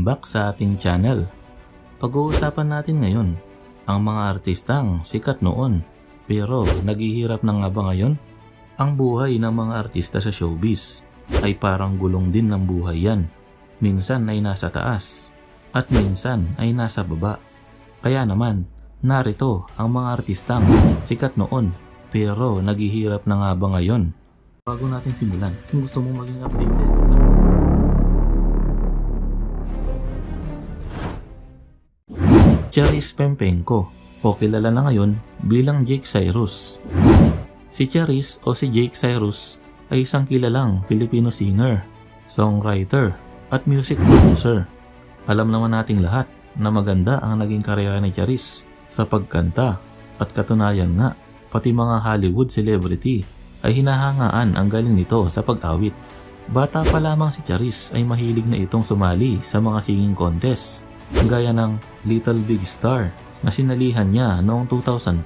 Welcome back sa ating channel. Pag-uusapan natin ngayon ang mga artistang sikat noon pero naghihirap na nga ba ngayon? Ang buhay ng mga artista sa showbiz ay parang gulong din ng buhay yan. Minsan ay nasa taas at minsan ay nasa baba. Kaya naman, narito ang mga artistang sikat noon pero naghihirap na nga ba ngayon? Bago natin simulan, kung gusto mo maging updated sa Charis Pempenko o kilala na ngayon bilang Jake Cyrus. Si Charis o si Jake Cyrus ay isang kilalang Filipino singer, songwriter at music producer. Alam naman nating lahat na maganda ang naging karera ni Charis sa pagkanta at katunayan nga pati mga Hollywood celebrity ay hinahangaan ang galing nito sa pag-awit. Bata pa lamang si Charis ay mahilig na itong sumali sa mga singing contest gaya ng Little Big Star na sinalihan niya noong 2005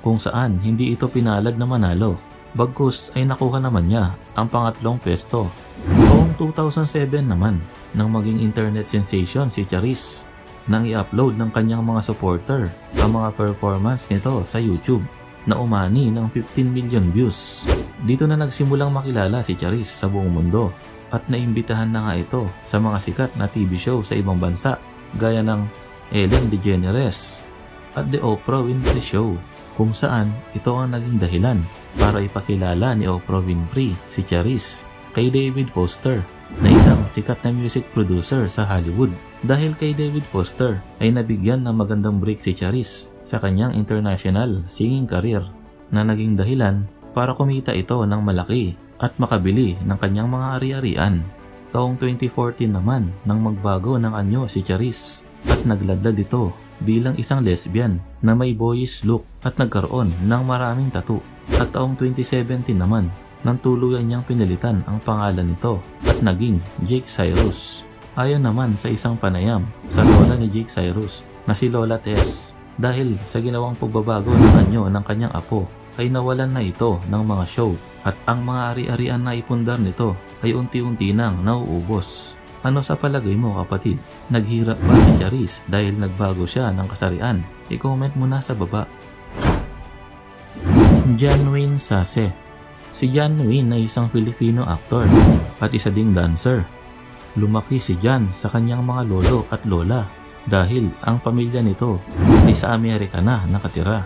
kung saan hindi ito pinalad na manalo. Bagkus ay nakuha naman niya ang pangatlong pwesto. Noong 2007 naman nang maging internet sensation si Charis nang i-upload ng kanyang mga supporter ang mga performance nito sa YouTube na umani ng 15 million views. Dito na nagsimulang makilala si Charis sa buong mundo at naimbitahan na nga ito sa mga sikat na TV show sa ibang bansa gaya ng Ellen DeGeneres at The Oprah Winfrey Show kung saan ito ang naging dahilan para ipakilala ni Oprah Winfrey si Charis kay David Foster na isang sikat na music producer sa Hollywood. Dahil kay David Foster ay nabigyan ng magandang break si Charis sa kanyang international singing career na naging dahilan para kumita ito ng malaki at makabili ng kanyang mga ari-arian. Taong 2014 naman nang magbago ng anyo si Charis at nagladlad ito bilang isang lesbian na may boyish look at nagkaroon ng maraming tattoo. At taong 2017 naman nang tuluyan niyang pinilitan ang pangalan nito at naging Jake Cyrus. Ayon naman sa isang panayam sa lola ni Jake Cyrus na si Lola Tess dahil sa ginawang pagbabago ng anyo ng kanyang apo ay nawalan na ito ng mga show at ang mga ari-arian na ipundar nito ay unti-unti nang nauubos. Ano sa palagay mo kapatid? Naghirap ba si Charis dahil nagbago siya ng kasarian? I-comment mo na sa baba. John Sase Si John Wayne ay isang Filipino actor at isa ding dancer. Lumaki si John sa kanyang mga lolo at lola dahil ang pamilya nito ay sa Amerika na nakatira.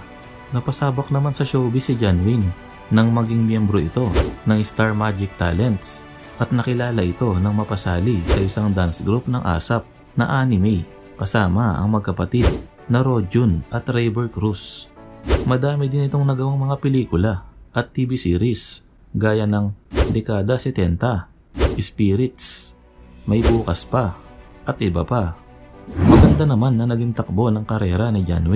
Napasabak naman sa showbiz si John Wayne nang maging miyembro ito ng Star Magic Talents at nakilala ito nang mapasali sa isang dance group ng ASAP na anime kasama ang magkapatid na Rojun at Rayber Cruz. Madami din itong nagawang mga pelikula at TV series gaya ng Dekada 70, Spirits, May Bukas Pa at iba pa. Maganda naman na naging takbo ng karera ni John.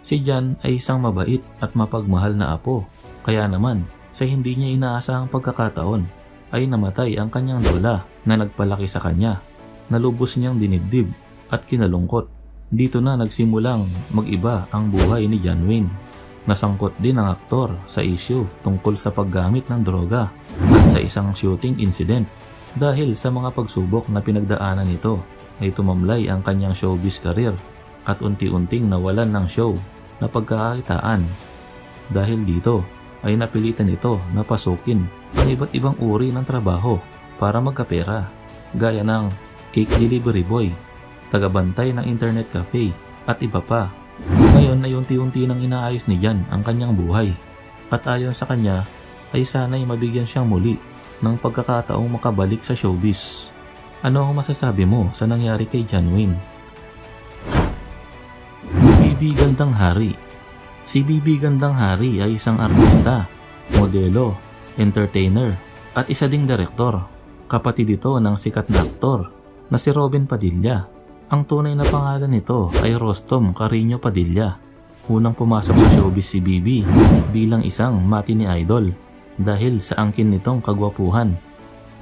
Si John ay isang mabait at mapagmahal na apo kaya naman sa hindi niya inaasahang pagkakataon ay namatay ang kanyang lola na nagpalaki sa kanya. Nalubos niyang dinibdib at kinalungkot. Dito na nagsimulang mag-iba ang buhay ni John Wayne. Nasangkot din ang aktor sa issue tungkol sa paggamit ng droga at sa isang shooting incident. Dahil sa mga pagsubok na pinagdaanan nito ay tumamlay ang kanyang showbiz career at unti-unting nawalan ng show na pagkakakitaan. Dahil dito ay napilitan ito na pasukin ang iba't ibang uri ng trabaho para magkapera gaya ng cake delivery boy, tagabantay ng internet cafe at iba pa. Ngayon ay unti-unti nang inaayos ni Jan ang kanyang buhay at ayon sa kanya ay sana'y mabigyan siyang muli ng pagkakataong makabalik sa showbiz. Ano ang masasabi mo sa nangyari kay John Wayne? Bibi Gandang Hari Si Bibi Gandang Hari ay isang artista, modelo, entertainer, at isa ding direktor. Kapatid ito ng sikat na aktor na si Robin Padilla. Ang tunay na pangalan nito ay Rostom Carino Padilla. Unang pumasok sa showbiz si Bibi bilang isang matini idol dahil sa angkin nitong kagwapuhan.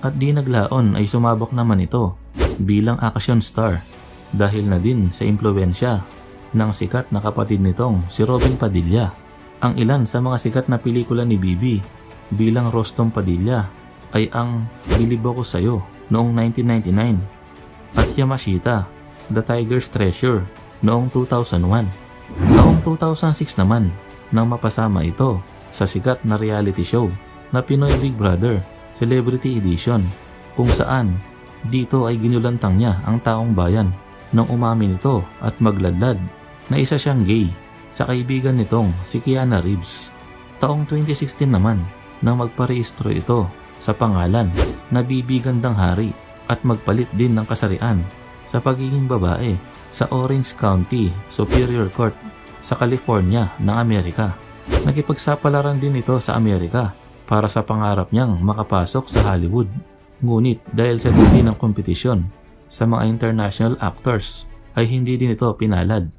At di naglaon ay sumabak naman ito bilang action star dahil na din sa impluensya ng sikat na kapatid nitong si Robin Padilla. Ang ilan sa mga sikat na pelikula ni Bibi bilang Rostom Padilla ay ang Bilib Ako Sa'yo noong 1999, at Yamashita, The Tiger's Treasure noong 2001. Taong 2006 naman nang mapasama ito sa sikat na reality show na Pinoy Big Brother Celebrity Edition kung saan dito ay ginulantang niya ang taong bayan nang umamin ito at magladlad na isa siyang gay sa kaibigan nitong si Kiana Reeves. Taong 2016 naman nang magparehistro ito sa pangalan na Bibigandang Hari at magpalit din ng kasarian sa pagiging babae sa Orange County Superior Court sa California ng Amerika. Nakipagsapalaran din ito sa Amerika para sa pangarap niyang makapasok sa Hollywood. Ngunit dahil sa tindi ng kompetisyon sa mga international actors ay hindi din ito pinalad.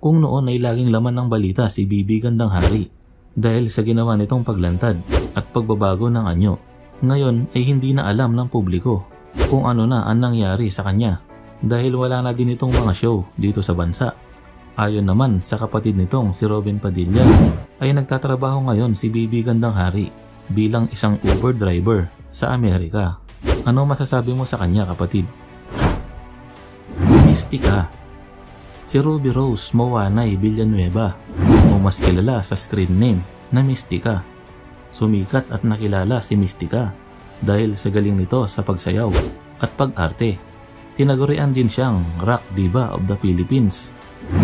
Kung noon ay laging laman ng balita si Bibi Gandang Hari dahil sa ginawa nitong paglantad at pagbabago ng anyo. Ngayon ay hindi na alam ng publiko kung ano na ang nangyari sa kanya dahil wala na din itong mga show dito sa bansa. Ayon naman sa kapatid nitong si Robin Padilla ay nagtatrabaho ngayon si Bibi Gandang Hari bilang isang Uber driver sa Amerika. Ano masasabi mo sa kanya kapatid? Mystica Si Ruby Rose Mowanay Villanueva o mas kilala sa screen name na Mystica. Sumikat at nakilala si Mystica dahil sa galing nito sa pagsayaw at pag-arte. Tinagurian din siyang rock diva of the Philippines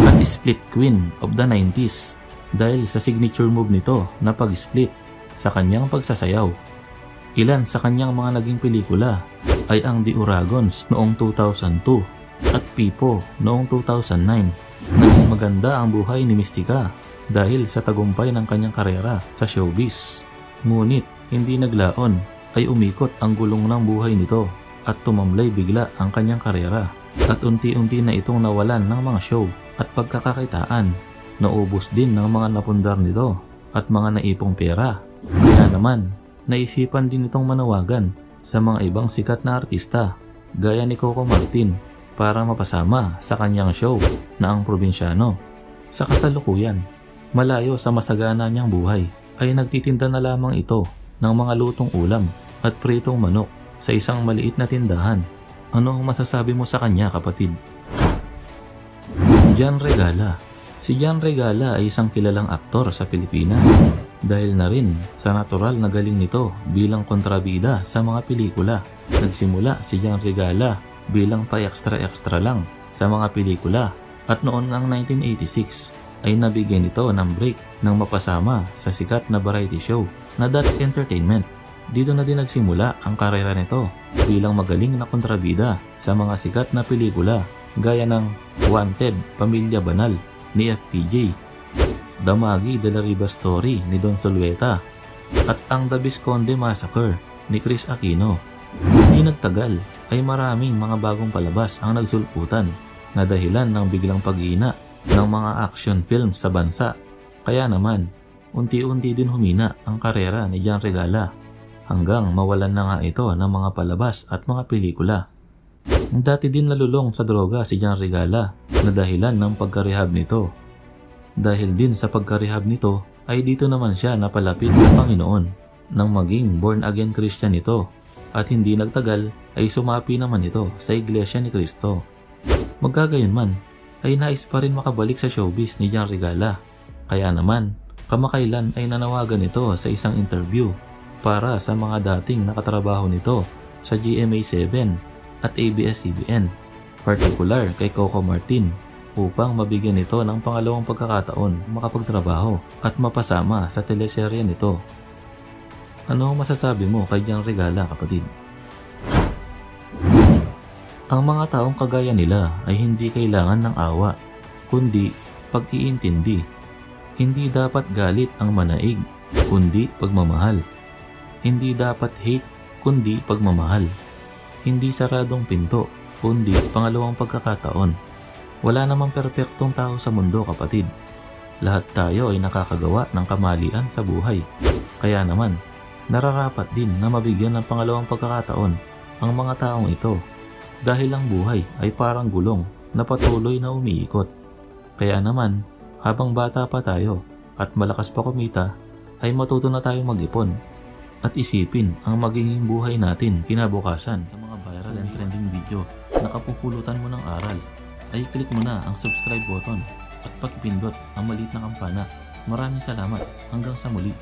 at split queen of the 90s dahil sa signature move nito na pag-split sa kanyang pagsasayaw. Ilan sa kanyang mga naging pelikula ay ang The Uragons noong 2002 at Pipo noong 2009. Naging maganda ang buhay ni Mystica dahil sa tagumpay ng kanyang karera sa showbiz. Ngunit hindi naglaon ay umikot ang gulong ng buhay nito at tumamlay bigla ang kanyang karera at unti-unti na itong nawalan ng mga show at pagkakakitaan. Naubos din ng mga napundar nito at mga naipong pera. Kaya naman, naisipan din itong manawagan sa mga ibang sikat na artista gaya ni Coco Martin para mapasama sa kanyang show na ang probinsyano. Sa kasalukuyan, malayo sa masagana niyang buhay ay nagtitinda na lamang ito ng mga lutong ulam at pritong manok sa isang maliit na tindahan. Ano ang masasabi mo sa kanya kapatid? Jan Regala Si Jan Regala ay isang kilalang aktor sa Pilipinas dahil na rin sa natural na galing nito bilang kontrabida sa mga pelikula. Nagsimula si Jan Regala bilang pa extra-extra lang sa mga pelikula at noon ng 1986 ay nabigyan nito ng break nang mapasama sa sikat na variety show na Dutch Entertainment. Dito na din nagsimula ang karera nito bilang magaling na kontrabida sa mga sikat na pelikula gaya ng Wanted, Pamilya Banal ni FPJ, Damagi de la Riva Story ni Don Solueta at ang The Visconde Massacre ni Chris Aquino. Hindi nagtagal ay maraming mga bagong palabas ang nagsulputan na dahilan ng biglang paghina ng mga action films sa bansa. Kaya naman, unti-unti din humina ang karera ni Jan Regala hanggang mawalan na nga ito ng mga palabas at mga pelikula. Dati din nalulong sa droga si Jan Regala na dahilan ng pagkarehab nito. Dahil din sa pagkarehab nito ay dito naman siya napalapit sa Panginoon nang maging born again Christian ito at hindi nagtagal ay sumapi naman ito sa Iglesia ni Kristo. Magkagayon man ay nais pa rin makabalik sa showbiz ni Jan Regala. Kaya naman, kamakailan ay nanawagan ito sa isang interview para sa mga dating nakatrabaho nito sa GMA7 at ABS-CBN, particular kay Coco Martin upang mabigyan ito ng pangalawang pagkakataon makapagtrabaho at mapasama sa teleserye nito. Ano ang masasabi mo kay Jan Regala kapatid? Ang mga taong kagaya nila ay hindi kailangan ng awa, kundi pag-iintindi. Hindi dapat galit ang manaig, kundi pagmamahal. Hindi dapat hate, kundi pagmamahal. Hindi saradong pinto, kundi pangalawang pagkakataon. Wala namang perpektong tao sa mundo kapatid. Lahat tayo ay nakakagawa ng kamalian sa buhay. Kaya naman, nararapat din na mabigyan ng pangalawang pagkakataon ang mga taong ito dahil ang buhay ay parang gulong na patuloy na umiikot. Kaya naman, habang bata pa tayo at malakas pa kumita, ay matuto na tayong mag-ipon at isipin ang magiging buhay natin kinabukasan sa mga viral and trending video nakapupulutan mo ng aral, ay click mo na ang subscribe button at pakipindot ang maliit na kampana. Maraming salamat. Hanggang sa muli.